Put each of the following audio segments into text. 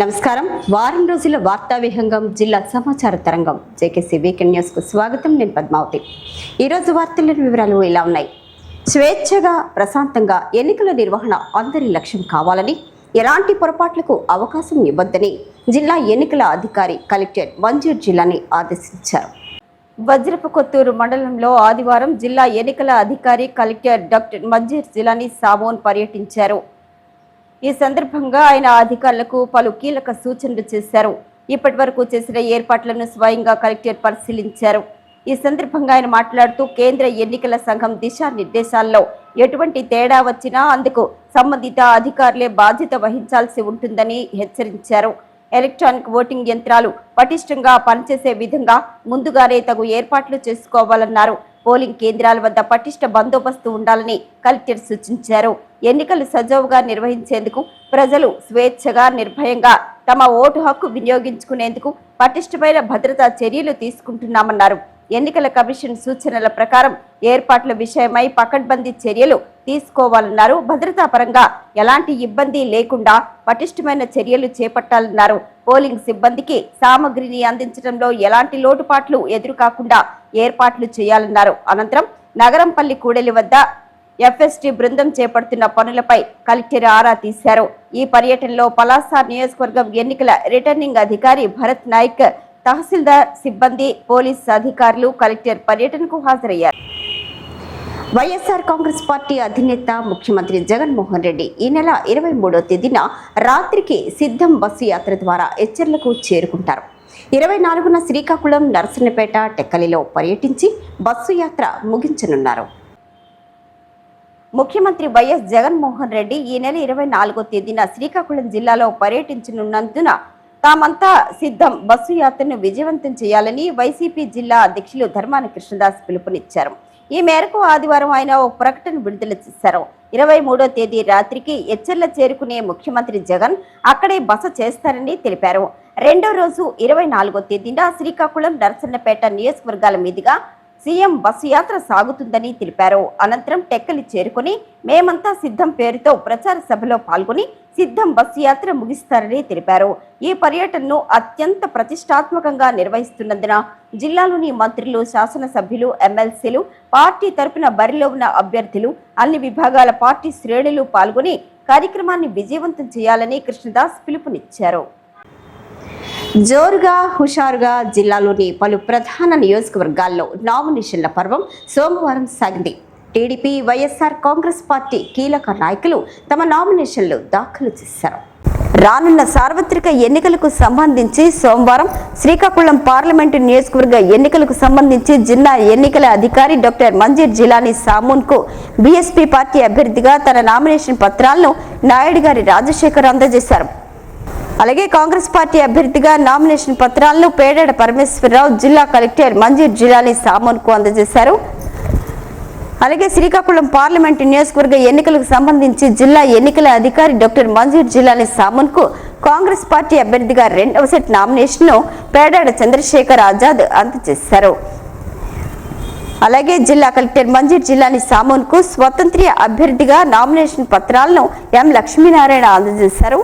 నమస్కారం. వారం రోజుల వార్తా విహంగం జిల్లా సమాచార తరంగం. జేకేసీ వీకెండ్ న్యూస్కు స్వాగతం. నేను పద్మావతి. ఈరోజు వార్తల వివరాలు ఇలా ఉన్నాయి. స్వేచ్ఛగా ప్రశాంతంగా ఎన్నికల నిర్వహణ అందరి లక్ష్యం కావాలని ఎలాంటి పొరపాట్లకు అవకాశం ఇవ్వద్దని జిల్లా ఎన్నికల అధికారి కలెక్టర్ మంజూర్ జిల్లాని ఆదేశించారు. వజ్రపుకొత్తూరు మండలంలో ఆదివారం జిల్లా ఎన్నికల అధికారి కలెక్టర్ డాక్టర్ మంజీర్ జిలానీ సాబోన్ పర్యటించారు. ఈ సందర్భంగా ఆయన అధికారులకు పలు కీలక సూచనలు చేశారు. ఇప్పటి వరకు చేసిన ఏర్పాట్లను స్వయంగా కలెక్టర్ పరిశీలించారు. ఈ సందర్భంగా ఆయన మాట్లాడుతూ కేంద్ర ఎన్నికల సంఘం దిశానిర్దేశాల్లో ఎటువంటి తేడా వచ్చినా అందుకు సంబంధిత అధికారులే బాధ్యత వహించాల్సి ఉంటుందని హెచ్చరించారు. ఎలక్ట్రానిక్ ఓటింగ్ యంత్రాలు పటిష్టంగా పనిచేసే విధంగా ముందుగానే తగు ఏర్పాట్లు చేసుకోవాలన్నారు. పోలింగ్ కేంద్రాల వద్ద పటిష్ట బందోబస్తు ఉండాలని కలెక్టర్ సూచించారు. ఎన్నికలు సజావుగా నిర్వహించేందుకు ప్రజలు స్వేచ్ఛగా నిర్భయంగా తమ ఓటు హక్కు వినియోగించుకునేందుకు పటిష్టమైన భద్రతా చర్యలు తీసుకుంటున్నామన్నారు. ఎన్నికల కమిషన్ సూచనల ప్రకారం ఏర్పాట్ల విషయమై పకడ్బందీ చర్యలు తీసుకోవాలన్నారు. భద్రతా పరంగా ఎలాంటి ఇబ్బంది లేకుండా పటిష్టమైన చర్యలు చేపట్టాలన్నారు. పోలింగ్ సిబ్బందికి సామగ్రిని అందించడంలో ఎలాంటి లోటుపాట్లు ఎదురుకాకుండా ఏర్పాట్లు చేయాలన్నారు. అనంతరం నగరంపల్లి కూడలి వద్ద ఎఫ్ఎస్టీ బృందం చేపడుతున్న పనులపై కలెక్టర్ ఆరా తీశారు. ఈ పర్యటనలో పలాస నియోజకవర్గం ఎన్నికల రిటర్నింగ్ అధికారి భరత్ నాయక్ తహసీల్దార్ సిబ్బంది పోలీస్ అధికారులు కలెక్టర్ పర్యటనకు హాజరయ్యారు. వైఎస్ఆర్ కాంగ్రెస్ పార్టీ అధినేత ముఖ్యమంత్రి జగన్మోహన్ రెడ్డి ఈ నెల ఇరవై మూడో తేదీన రాత్రికి సిద్ధం బస్సు యాత్ర ద్వారా ఎచ్చర్లకు చేరుకుంటారు. ఇరవై నాలుగున శ్రీకాకుళం నరసన్నపేట టెక్కలిలో పర్యటించి బస్సు యాత్ర ముగించనున్నారు. ముఖ్యమంత్రి వైఎస్ జగన్మోహన్ రెడ్డి ఈ నెల ఇరవై నాలుగో తేదీన శ్రీకాకుళం జిల్లాలో పర్యటించనున్నందున తామంతా సిద్ధం. బస్సు యాత్రను విజయవంతం చేయాలని వైసీపీ జిల్లా అధ్యక్షులు ధర్మాన కృష్ణదాస్ పిలుపునిచ్చారు. ఈ మేరకు ఆదివారం ఆయన ఓ ప్రకటన విడుదల చేశారు. ఇరవై మూడో తేదీ రాత్రికి ఎచ్చర్ల చేరుకునే ముఖ్యమంత్రి జగన్ అక్కడే బస చేస్తారని తెలిపారు. రెండో రోజు ఇరవై నాలుగో తేదీన శ్రీకాకుళం నరసన్నపేట నియోజకవర్గాల మీదుగా సీఎం బస్సు యాత్ర సాగుతుందని తెలిపారు. అనంతరం టెక్కలి చేరుకుని మేమంతా సిద్ధం పేరుతో ప్రచార సభలో పాల్గొని సిద్ధం బస్సు యాత్ర ముగిస్తారని తెలిపారు. ఈ పర్యటనను అత్యంత ప్రతిష్టాత్మకంగా నిర్వహిస్తున్నందున జిల్లాలోని మంత్రులు శాసనసభ్యులు ఎమ్మెల్సీలు పార్టీ తరపున బరిలో ఉన్న అభ్యర్థులు అన్ని విభాగాల పార్టీ శ్రేణులు పాల్గొని కార్యక్రమాన్ని విజయవంతం చేయాలని కృష్ణదాస్ పిలుపునిచ్చారు. జోరుగా హుషారుగా జిల్లాలోని పలు ప్రధాన నియోజకవర్గాల్లో నామినేషన్ల పర్వం సోమవారం సాగింది. టీడీపీ వైఎస్ఆర్ కాంగ్రెస్ పార్టీ కీలక నాయకులు తమ నామినేషన్లు దాఖలు చేశారు. రానున్న సార్వత్రిక ఎన్నికలకు సంబంధించి సోమవారం శ్రీకాకుళం పార్లమెంటు నియోజకవర్గ ఎన్నికలకు సంబంధించి జిల్లా ఎన్నికల అధికారి డాక్టర్ మంజీర్ జిలానీ సామూన్కు బీఎస్పీ పార్టీ అభ్యర్థిగా తన నామినేషన్ పత్రాలను నాయుడు గారి రాజశేఖర్ అందజేశారు. అలాగే కాంగ్రెస్ పార్టీ అభ్యర్థిగా నామినేషన్ పత్రాలను పేడాడ పరమేశ్వరరావు జిల్లా కలెక్టర్ మంజీర్ జిలానీ సామోన్కు అందజేశారు. అలాగే శ్రీకాకుళం పార్లమెంటు నియోజకవర్గ ఎన్నికలకు సంబంధించి జిల్లా ఎన్నికల అధికారి డాక్టర్ మంజూర్ జిలానీ సామన్కు కాంగ్రెస్ పార్టీ అభ్యర్థిగా రెండవ సెట్ నామినేషన్ను పేడాడ చంద్రశేఖర్ ఆజాద్ అందజేశారు. అలాగే జిల్లా కలెక్టర్ మంజీర్ జిల్లాని సామోన్కు స్వతంత్ర అభ్యర్థిగా నామినేషన్ పత్రాలను ఎం లక్ష్మీనారాయణ అందజేశారు.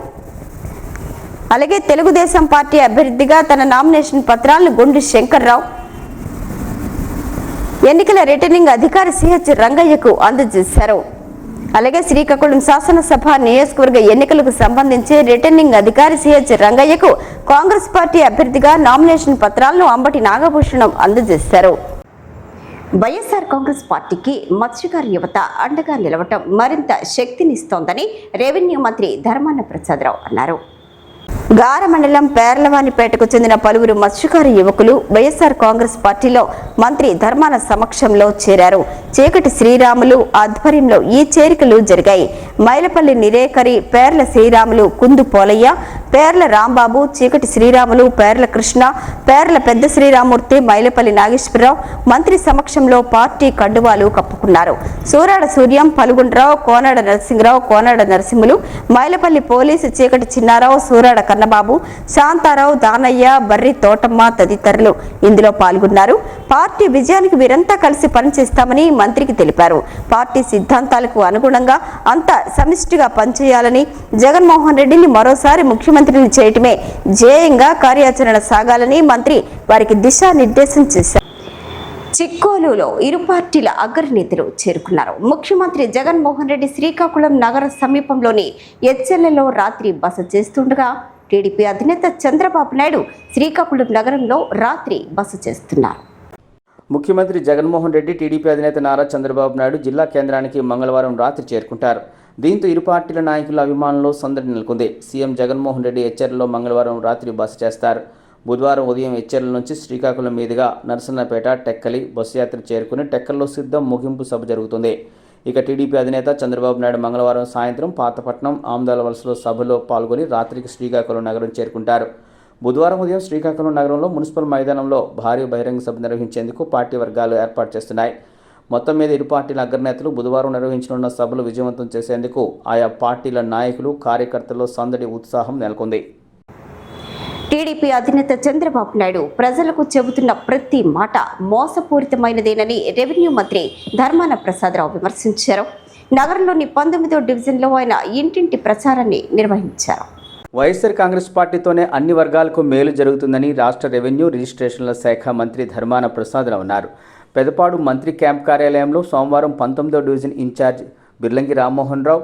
అలాగే తెలుగుదేశం పార్టీ అభ్యర్థిగా తన నామినేషన్ పత్రాలను గుండు శంకర్రావు. ఎన్నికల రిటర్నింగ్ అధికారి సిహెచ్ రంగయ్యకు అందజేశారు. అలాగే శ్రీకాకుళం శాసనసభ నియోజకవర్గ ఎన్నికలకు సంబంధించి రిటర్నింగ్ అధికారి సిహెచ్ రంగయ్యకు కాంగ్రెస్ పార్టీ అభ్యర్థిగా నామినేషన్ పత్రాలను అంబటి నాగభూషణం అందజేశారు. వైఎస్ఆర్ కాంగ్రెస్ పార్టీకి మత్స్యకారు యువత అండగా నిలవటం మరింత శక్తినిస్తోందని రెవెన్యూ మంత్రి ధర్మాన ప్రసాదరావు అన్నారు. గార మండలం పేర్లవానిపేటకు చెందిన పలువురు మత్స్యకారి యువకులు వైఎస్ఆర్ కాంగ్రెస్ పార్టీలో మంత్రి ధర్మాన సమక్షంలో చేరారు. చీకటి శ్రీరాములు ఆధ్వర్యంలో ఈ చేరికలు జరిగాయి. మైలపల్లి నిరేకరి పేర్ల శ్రీరాములు కుందు పోలయ్య పేర్ల రాంబాబు చీకటి శ్రీరాములు పేర్ల కృష్ణ పేర్ల పెద్ద శ్రీరామూర్తి మైలపల్లి నాగేశ్వరరావు మంత్రి సమక్షంలో పార్టీ కండువాలు కప్పుకున్నారు. సూరాడ సూర్యం పలుగుండ్రావు కోనాడ నరసింహరావు కోనాడ నరసింహులు మైలపల్లి పోలీసు చీకటి చిన్నారావు సూరాడ కన్నబాబు శాంతారావు దానయ్య బర్రి తోటమ్మ తదితరులు ఇందులో పాల్గొన్నారు. పార్టీ విజయానికి వీరంతా కలిసి పనిచేస్తామని మంత్రికి తెలిపారు. పార్టీ సిద్ధాంతాలకు అనుగుణంగా అంతా సమిష్టిగా పనిచేయాలని జగన్మోహన్ రెడ్డిని మరోసారి ముఖ్యమంత్రిని చేయటమే ధ్యేయంగా కార్యాచరణ సాగాలని మంత్రి వారికి దిశానిర్దేశం చేశారు. చిక్కోలులో ఇరు పార్టీల అగ్రనేతలు చేరుకున్నారు. ముఖ్యమంత్రి జగన్మోహన్ రెడ్డి శ్రీకాకుళం నగర సమీపంలోని ఎచ్చెల్లలో రాత్రి బస చేస్తుండగా టీడీపీ అధినేత చంద్రబాబు నాయుడు శ్రీకాకుళం నగరంలో రాత్రి బస చేస్తున్నారు. ముఖ్యమంత్రి జగన్మోహన్ రెడ్డి టీడీపీ అధినేత నారా చంద్రబాబు నాయుడు జిల్లా కేంద్రానికి మంగళవారం రాత్రి చేరుకుంటారు. దీంతో ఇరు పార్టీల నాయకుల అభిమానులు సందడి నెలకొంది. సీఎం జగన్మోహన్ రెడ్డి హెచ్చరిలో మంగళవారం రాత్రి బస చేస్తారు. బుధవారం ఉదయం హెచ్చర్ల నుంచి శ్రీకాకుళం మీదుగా నరసన్నపేట టెక్కలి బస్సు యాత్ర చేరుకుని టెక్కల్లో సిద్ధం ముగింపు సభ జరుగుతుంది. ఇక టీడీపీ అధినేత చంద్రబాబు నాయుడు మంగళవారం సాయంత్రం పాతపట్నం ఆమ్దాల వలసలో సభలో పాల్గొని రాత్రికి శ్రీకాకుళం నగరం చేరుకుంటారు. బుధవారం ఉదయం శ్రీకాకుళం నగరంలో మున్సిపల్ మైదానంలో భారీ బహిరంగ సభ నిర్వహించేందుకు పార్టీ వర్గాలు ఏర్పాటు చేస్తున్నాయి. మొత్తం మీద ఇరు పార్టీల అగ్రనేతలు బుధవారం నిర్వహించనున్న సభలు విజయవంతం చేసేందుకు ఆయా పార్టీల నాయకులు కార్యకర్తల్లో సందడి ఉత్సాహం నెలకొంది. టీడీపీ అధినేత చంద్రబాబు నాయుడు ప్రజలకు చెబుతున్న ప్రతి మాట మోసపూరితమైనదేనని రెవెన్యూ మంత్రి ధర్మాన ప్రసాదరావు విమర్శించారు. నగరంలోని పంతొమ్మిదో డివిజన్లో ఆయన ఇంటింటి ప్రచారాన్ని నిర్వహించారు. వైఎస్ఆర్ కాంగ్రెస్ పార్టీతోనే అన్ని వర్గాలకు మేలు జరుగుతుందని రాష్ట్ర రెవెన్యూ రిజిస్ట్రేషన్ల శాఖ మంత్రి ధర్మాన ప్రసాదరావు అన్నారు. పెదపాడు మంత్రి క్యాంప్ కార్యాలయంలో సోమవారం పంతొమ్మిదో division in charge Birlangi Rammohan Rao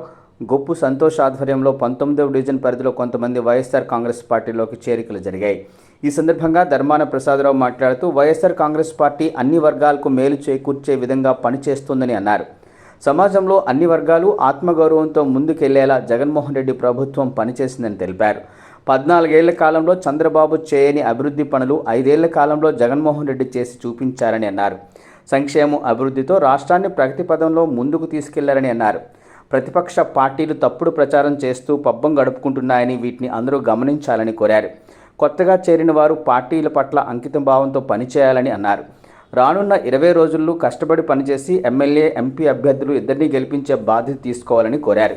Goppu Santosh ఆధ్వర్యంలో పంతొమ్మిదవ డివిజన్ పరిధిలో కొంతమంది వైఎస్ఆర్ కాంగ్రెస్ పార్టీలోకి చేరికలు జరిగాయి. ఈ సందర్భంగా ధర్మాన ప్రసాదరావు మాట్లాడుతూ వైఎస్ఆర్ కాంగ్రెస్ పార్టీ అన్ని వర్గాలకు మేలు చేకూర్చే విధంగా పనిచేస్తోందని అన్నారు. సమాజంలో అన్ని వర్గాలు ఆత్మగౌరవంతో ముందుకెళ్ళేలా జగన్మోహన్ రెడ్డి ప్రభుత్వం పనిచేసిందని తెలిపారు. పద్నాలుగేళ్ళ కాలంలో చంద్రబాబు చేయని అభివృద్ధి పనులు ఐదేళ్ళ కాలంలో జగన్మోహన్ రెడ్డి చేసి చూపించారని అన్నారు. సంక్షేమం అభివృద్ధితో రాష్ట్రాన్ని ప్రగతి పదంలో ముందుకు తీసుకెళ్ళారని అన్నారు. ప్రతిపక్ష పార్టీలు తప్పుడు ప్రచారం చేస్తూ పబ్బం గడుపుకుంటున్నాయని వీటిని అందరూ గమనించాలని కోరారు. కొత్తగా చేరిన వారు పార్టీల పట్ల అంకితం భావంతో పనిచేయాలని అన్నారు. రానున్న ఇరవై రోజుల్లో కష్టపడి పనిచేసి ఎమ్మెల్యే ఎంపీ అభ్యర్థులు ఇద్దరిని గెలిపించే బాధ్యత తీసుకోవాలని కోరారు.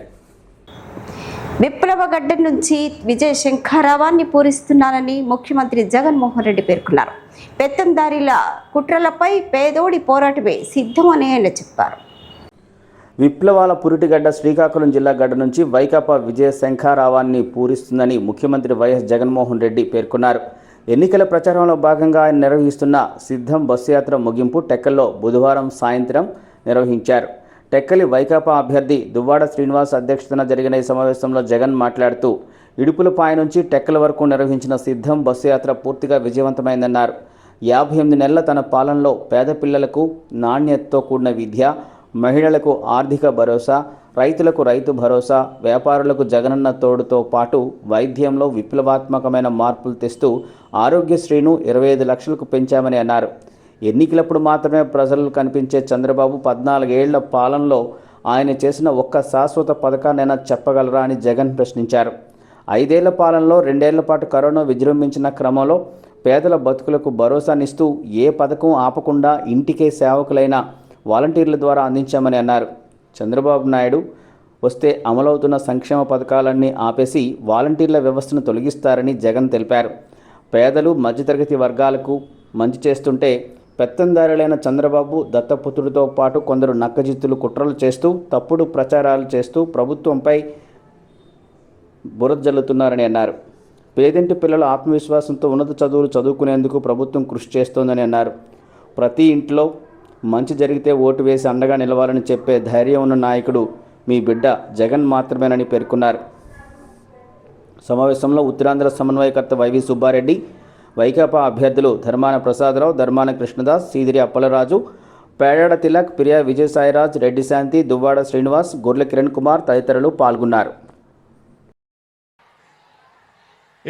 విప్లవగడ్డ నుంచి విజయ శంఖారావాన్ని పూరిస్తున్నానని ముఖ్యమంత్రి జగన్మోహన్ రెడ్డి పేర్కొన్నారు. పెత్తందారిల కుట్రలపై పేదోడి పోరాటమే సిద్ధమని ఆయన చెప్పారు. విప్లవాల పురిటిగడ్డ శ్రీకాకుళం జిల్లా గడ్డ నుంచి వైకాపా విజయ శంఖారావాన్ని పూరిస్తుందని ముఖ్యమంత్రి వైఎస్ జగన్మోహన్ రెడ్డి పేర్కొన్నారు. ఎన్నికల ప్రచారంలో భాగంగా ఆయన నిర్వహిస్తున్న సిద్ధం బస్సు యాత్ర ముగింపు టెక్కల్లో బుధవారం సాయంత్రం నిర్వహించారు. టెక్కలి వైకాపా అభ్యర్థి దువ్వాడ శ్రీనివాస్ అధ్యక్షతన జరిగిన ఈ సమావేశంలో జగన్ మాట్లాడుతూ ఇడుపులపాయ నుంచి టెక్కల వరకు నిర్వహించిన సిద్ధం బస్సు యాత్ర పూర్తిగా విజయవంతమైందన్నారు. యాభై ఎనిమిది నెలల తన పాలనలో పేద పిల్లలకు నాణ్యతతో కూడిన విద్య మహిళలకు ఆర్థిక భరోసా రైతులకు రైతు భరోసా వ్యాపారులకు జగనన్న తోడుతో పాటు వైద్యంలో విప్లవాత్మకమైన మార్పులు తెస్తూ ఆరోగ్యశ్రీను ఇరవై ఐదు లక్షలకు పెంచామని అన్నారు. ఎన్నికలప్పుడు మాత్రమే ప్రజలు కనిపించే చంద్రబాబు పద్నాలుగేళ్ళ పాలనలో ఆయన చేసిన ఒక్క శాశ్వత పథకాన్నైనా చెప్పగలరా అని జగన్ ప్రశ్నించారు. ఐదేళ్ళ పాలనలో రెండేళ్ళ పాటు కరోనా విజృంభించిన క్రమంలో పేదల బతుకులకు భరోసానిస్తూ ఏ పథకం ఆపకుండా ఇంటికే సేవకులైన వాలంటీర్ల ద్వారా అందించామని అన్నారు. చంద్రబాబు నాయుడు వస్తే అమలవుతున్న సంక్షేమ పథకాలన్నీ ఆపేసి వాలంటీర్ల వ్యవస్థను తొలగిస్తారని జగన్ తెలిపారు. పేదలు మధ్యతరగతి వర్గాలకు మంచి చేస్తుంటే పెత్తందారులైన చంద్రబాబు దత్తపుత్రుడితో పాటు కొందరు నక్కజిత్తులు కుట్రలు చేస్తూ తప్పుడు ప్రచారాలు చేస్తూ ప్రభుత్వంపై బురద జల్లుతున్నారని అన్నారు. పేదింటి పిల్లల ఆత్మవిశ్వాసంతో ఉన్నత చదువులు చదువుకునేందుకు ప్రభుత్వం కృషి చేస్తోందని అన్నారు. ప్రతి ఇంట్లో మంచి జరిగితే ఓటు వేసి అండగా నిలవాలని చెప్పే ధైర్యం ఉన్న నాయకుడు మీ బిడ్డ జగన్ మాత్రమేనని పేర్కొన్నారు. సమావేశంలో ఉత్తరాంధ్ర సమన్వయకర్త వైవి సుబ్బారెడ్డి వైకాపా అభ్యర్థులు ధర్మాన ప్రసాదరావు ధర్మాన కృష్ణదాస్ సీదిరి అప్పలరాజు పేడాడ తిలక్ ప్రియా విజయసాయిరాజ్ రెడ్డి శాంతి దువ్వాడ శ్రీనివాస్ గొర్ల కిరణ్ కుమార్ తదితరులు పాల్గొన్నారు.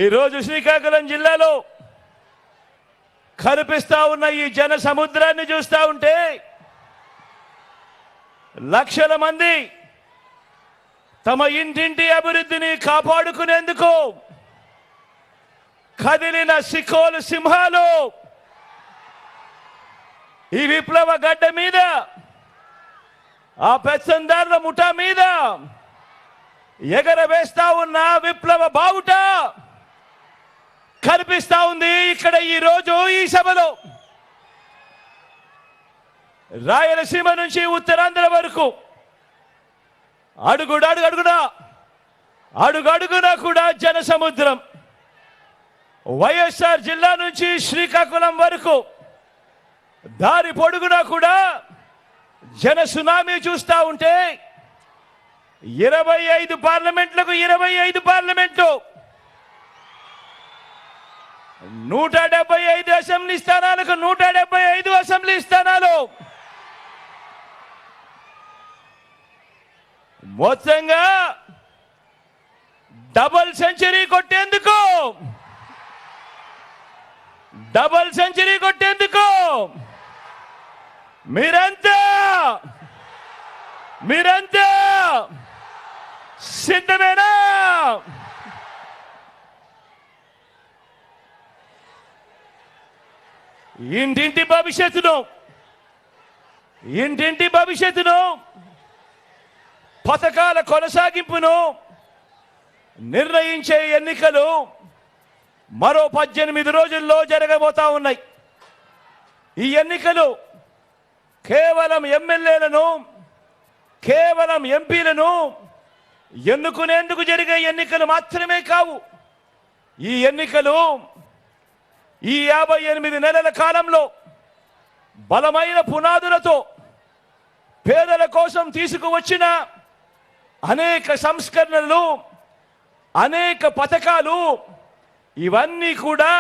ఈరోజు శ్రీకాకుళం జిల్లాలో కనిపిస్తా ఉన్న ఈ జన సముద్రాన్ని చూస్తా ఉంటే లక్షల మంది తమ ఇంటింటి అభివృద్ధిని కాపాడుకునేందుకు కదిలిన సికోలు సింహాలు ఈ విప్లవ గడ్డ మీద ఆ పెత్తందారుల ముఠా మీద ఎగరవేస్తా ఉన్న విప్లవ బావుట. కనిపిస్తా ఉంది ఇక్కడ ఈ రోజు ఈ సభలో. రాయలసీమ నుంచి ఉత్తరాంధ్ర వరకు. అడుగుడు అడుగు అడుగున? కూడా జన సముద్రం వైఎస్ఆర్ జిల్లా నుంచి శ్రీకాకుళం వరకు. దారి పొడుగునా కూడా జన సునామీ చూస్తూ ఉంటే. ఇరవై ఐదు పార్లమెంట్లకు ఇరవై ఐదు పార్లమెంటు నూట డెబ్బై ఐదు అసెంబ్లీ స్థానాలకు నూట డెబ్బై ఐదు అసెంబ్లీ స్థానాలు. మొత్తంగా డబల్ సెంచరీ కొట్టేందుకు. డబల్ సెంచరీ కొట్టేందుకు. మీరంతా మీరంతా సిద్ధమేనా? ఇంటింటి భవిష్యత్తును. ఇంటింటి భవిష్యత్తును. పథకాల కొనసాగింపును నిర్ణయించే ఎన్నికలు మరో పద్దెనిమిది రోజుల్లో జరగబోతా ఉన్నాయి. ఈ ఎన్నికలు కేవలం ఎమ్మెల్యేలను కేవలం ఎంపీలను ఎన్నుకునేందుకు జరిగే ఎన్నికలు మాత్రమే కావు. ఈ ఎన్నికలు ఈ యాభై ఎనిమిది నెలల కాలంలో బలమైన పునాదులతో పేదల కోసం తీసుకువచ్చిన అనేక సంస్కరణలు అనేక పథకాలు ఇవన్నీ కూడా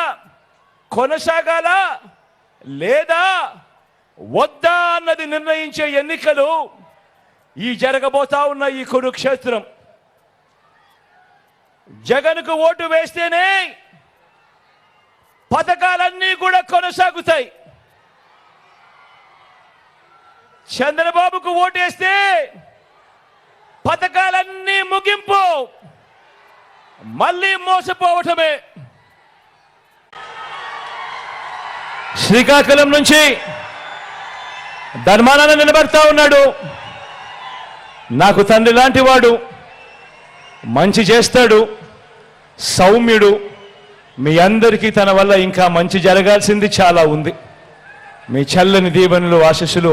కొనసాగాల లేదా వద్దా అన్నది నిర్ణయించే ఎన్నికలు ఈ జరగబోతా ఉన్న ఈ కురుక్షేత్రం. జగన్కు ఓటు వేస్తేనే పథకాలన్నీ కూడా కొనసాగుతాయి. చంద్రబాబుకు ఓటేస్తే పథకాలన్నీ ముగింపు. మళ్ళీ మోసపోవటమే. శ్రీకాకుళం నుంచి ధర్మానాన్ని నిలబడతా ఉన్నాడు. నాకు తండ్రి లాంటి వాడు. మంచి చేస్తాడు. సౌమ్యుడు. మీ అందరికీ తన వల్ల ఇంకా మంచి జరగాల్సింది చాలా ఉంది. మీ చల్లని దీవెనలు ఆశస్సులు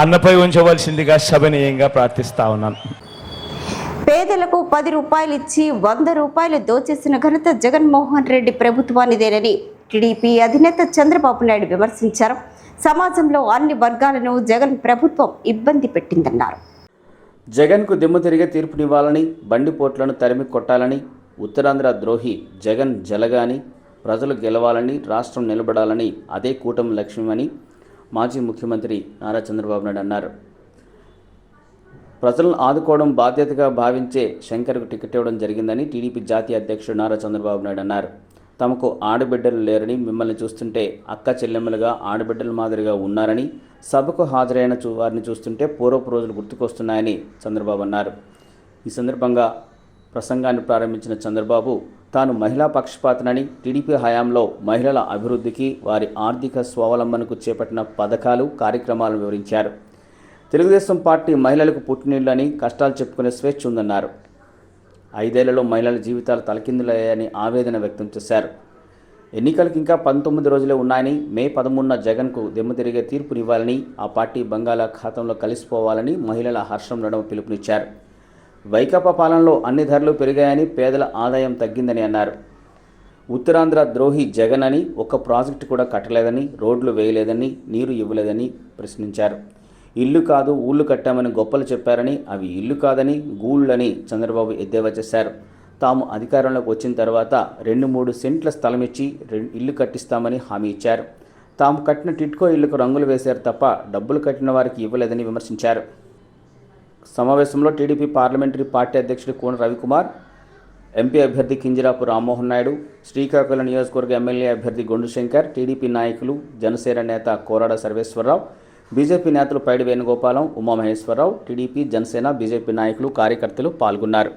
అన్నపై ఉంచవలసిందిగా సభనీయంగా ప్రార్థిస్తా ఉన్నాను. పేదలకు పది రూపాయలు ఇచ్చి వంద రూపాయలు దోచేసిన ఘనత జగన్మోహన్ రెడ్డి ప్రభుత్వానిదేనని టీడీపీ అధినేత చంద్రబాబు నాయుడు విమర్శించారు. సమాజంలో అన్ని వర్గాలను జగన్ ప్రభుత్వం ఇబ్బంది పెట్టిందన్నారు. జగన్కు దిమ్మ తిరిగే తీర్పునివ్వాలని బండిపోట్లను తరిమి కొట్టాలని ఉత్తరాంధ్ర ద్రోహి జగన్ జలగాని ప్రజలు గెలవాలని రాష్ట్రం నిలబడాలని అదే కూటమి లక్ష్యమని మాజీ ముఖ్యమంత్రి నారా చంద్రబాబు నాయుడు అన్నారు. ప్రజలను ఆదుకోవడం బాధ్యతగా భావించే శంకర్కు టికెట్ ఇవ్వడం జరిగిందని టీడీపీ జాతీయ అధ్యక్షుడు నారా చంద్రబాబు నాయుడు అన్నారు. తమకు ఆడబిడ్డలు లేరని మిమ్మల్ని చూస్తుంటే అక్క చెల్లెమ్మలుగా ఆడబిడ్డల మాదిరిగా ఉన్నారని సభకు హాజరైన చూ వారిని చూస్తుంటే పూర్వపు రోజులు గుర్తుకొస్తున్నాయని చంద్రబాబు అన్నారు. ఈ సందర్భంగా ప్రసంగాన్ని ప్రారంభించిన చంద్రబాబు తాను మహిళా పక్షపాతనని టీడీపీ హయాంలో మహిళల అభివృద్ధికి వారి ఆర్థిక స్వావలంబనకు చేపట్టిన పథకాలు కార్యక్రమాలను వివరించారు. తెలుగుదేశం పార్టీ మహిళలకు పుట్టినీళ్ళని కష్టాలు చెప్పుకునే స్వేచ్ఛ ఉందన్నారు. ఐదేళ్ళలో మహిళల జీవితాలు తలకిందులయ్యాయని ఆవేదన వ్యక్తం చేశారు. ఎన్నికలకు ఇంకా పంతొమ్మిది రోజులే ఉన్నాయని మే పదమూడున జగన్కు దెమ్మ తిరిగే తీర్పునివ్వాలని ఆ పార్టీ బంగాళాఖాతంలో కలిసిపోవాలని మహిళల హర్షం నడవ పిలుపునిచ్చారు. వైకాపా పాలనలో అన్ని ధరలు పెరిగాయని పేదల ఆదాయం తగ్గిందని అన్నారు. ఉత్తరాంధ్ర ద్రోహి జగన్ అని ఒక్క ప్రాజెక్టు కూడా కట్టలేదని రోడ్లు వేయలేదని నీరు ఇవ్వలేదని ప్రశ్నించారు. ఇల్లు కాదు ఊళ్ళు కట్టామని గొప్పలు చెప్పారని అవి ఇల్లు కాదని గూళ్ళని చంద్రబాబు ఎద్దేవా చేశారు. తాము అధికారంలోకి వచ్చిన తర్వాత రెండు మూడు సెంట్ల స్థలం ఇచ్చి రెండు ఇల్లు కట్టిస్తామని హామీ ఇచ్చారు. తాము కట్టిన టిట్కో ఇళ్ళకు రంగులు వేశారు తప్ప డబ్బులు కట్టిన వారికి ఇవ్వలేదని విమర్శించారు. సమావేశంలో టీడీపీ పార్లమెంటరీ పార్టీ అధ్యక్షుడు కోన రవికుమార్ ఎంపీ అభ్యర్థి కింజరాపు రామ్మోహన్ నాయుడు శ్రీకాకుళం నియోజకవర్గ ఎమ్మెల్యే అభ్యర్థి గొండు శంకర్ టీడీపీ నాయకులు జనసేన నేత కోరాడ సర్వేశ్వరరావు బీజేపీ నేతలు పైడి వేణుగోపాలం ఉమామహేశ్వరరావు టీడీపీ జనసేన బీజేపీ నాయకులు కార్యకర్తలు పాల్గొన్నారు.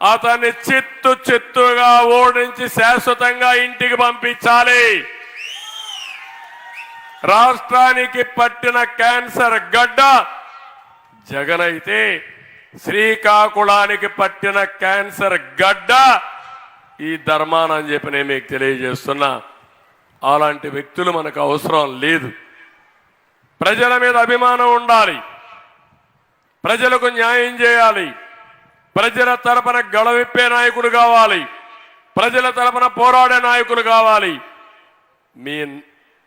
అతని చిత్తు చిత్తుగా ఓడించి శాశ్వతంగా ఇంటికి పంపించాలి. రాష్ట్రానికి పట్టిన క్యాన్సర్ గడ్డ జగన్ అయితే శ్రీకాకుళానికి పట్టిన క్యాన్సర్ గడ్డ ఈ ధర్మాన అని చెప్పి నేను మీకు తెలియజేస్తున్నా. అలాంటి వ్యక్తులు మనకు అవసరం లేదు. ప్రజల మీద అభిమానం ఉండాలి. ప్రజలకు న్యాయం చేయాలి. ప్రజల తరపున గళవిప్పే నాయకుడు కావాలి. ప్రజల తరపున పోరాడే నాయకులు కావాలి. మీ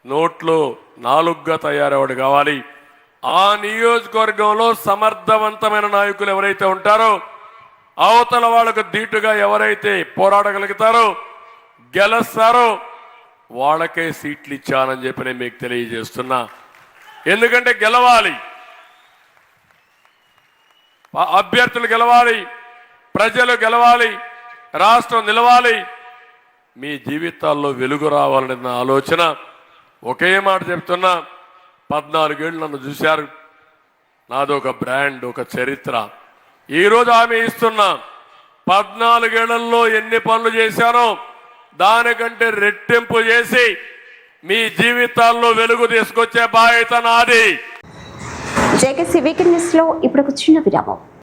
నోట్లో నాలుగ్గా తయారవాడు కావాలి. ఆ నియోజకవర్గంలో సమర్థవంతమైన నాయకులు ఎవరైతే ఉంటారో అవతల వాళ్ళకు ధీటుగా ఎవరైతే పోరాడగలుగుతారో గెలుస్తారో వాళ్ళకే సీట్లు ఇచ్చానని చెప్పి నేను మీకు తెలియజేస్తున్నా. ఎందుకంటే గెలవాలి. అభ్యర్థులు గెలవాలి ప్రజలు గెలవాలి రాష్ట్రం నిలవాలి. మీ జీవితాల్లో వెలుగు రావాలనే నా ఆలోచన. ఒకే మాట చెప్తున్నా పద్నాలుగేళ్ళు నన్ను చూశారు. నాది ఒక బ్రాండ్ ఒక చరిత్ర. ఈరోజు ఆమె ఇస్తున్నా పద్నాలుగేళ్ళలో ఎన్ని పనులు చేశానో దానికంటే రెట్టింపు చేసి మీ జీవితాల్లో వెలుగు తీసుకొచ్చే బాధ్యత నాది. జేకేసీ వీకెండ్ న్యూస్లో ఇప్పుడు ఒక చిన్న విరామం.